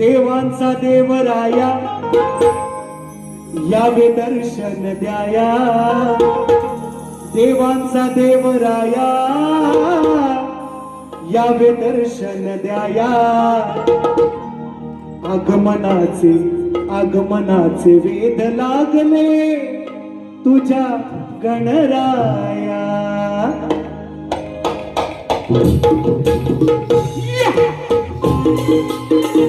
देवांचा देवराया यावे दर्शन द्याया. देवांचा देवराया यावे दर्शन द्याया. आगमनाचे आगमनाचे वेद लागले तुझ्या गणराया.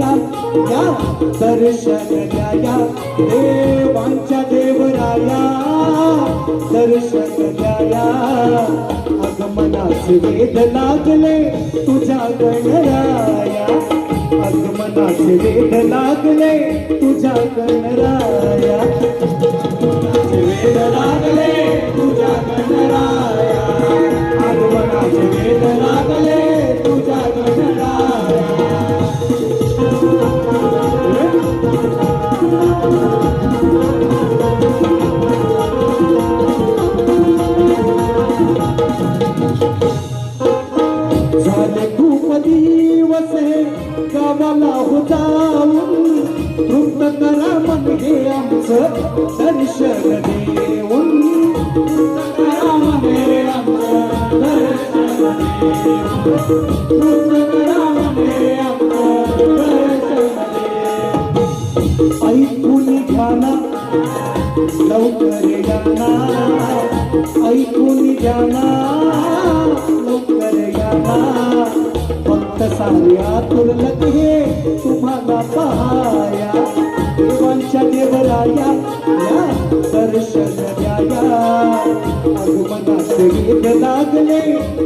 देवराया या दर्शन द्याया देवांच्या देवराया दर्शन द्याया आगमनाचे वेद लागले तुझ्या गणराया. आगमनाचे वेद लागले तुझ्या गणराया. गावाला हो तृप्त करा मन हे आमचं दर्शन देऊन. करा हे आमचं दर्शन तृप्त करा हे आमचं दर्शन ऐकून घ्या ना लवकर या ऐकून घ्या ना लवकर या साऱ्या तुरलत हे तुम्हाला पहाया. देवांच्या देवराया या दर्शन द्याया. आगमनाचे गीत लागले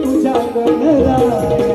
तुझ्या गणराया.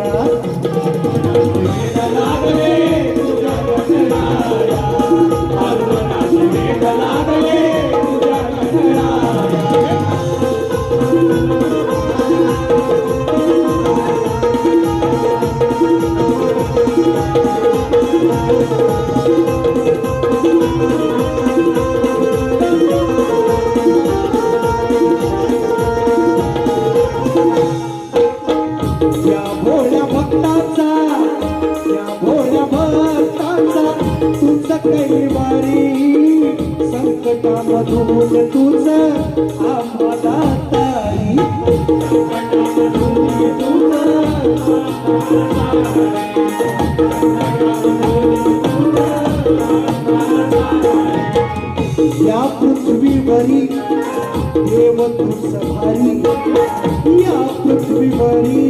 देव तुझ या पृथ्वीवरी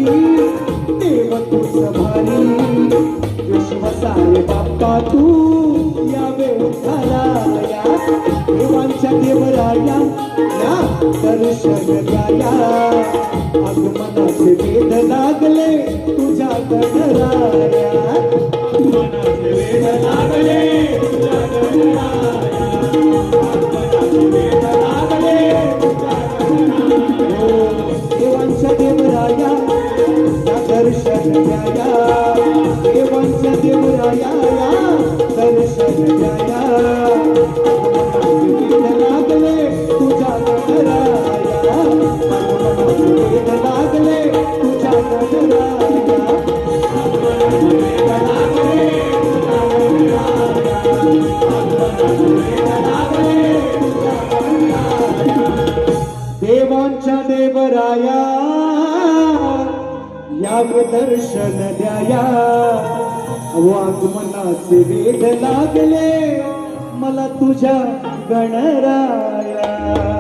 देव तुझ भारी विश्वसाय बाप्पा तू यावे उद्धाराया देवांच्या देवराया या दर्शन द्याया आगमनाचे वेद लागले तुझ्या गणराया मनाचे वेद लागले देवांच्या देवराया याव दर्शन द्याया. वागमनाचे वेद लागले. मला तुझ्या गणराया.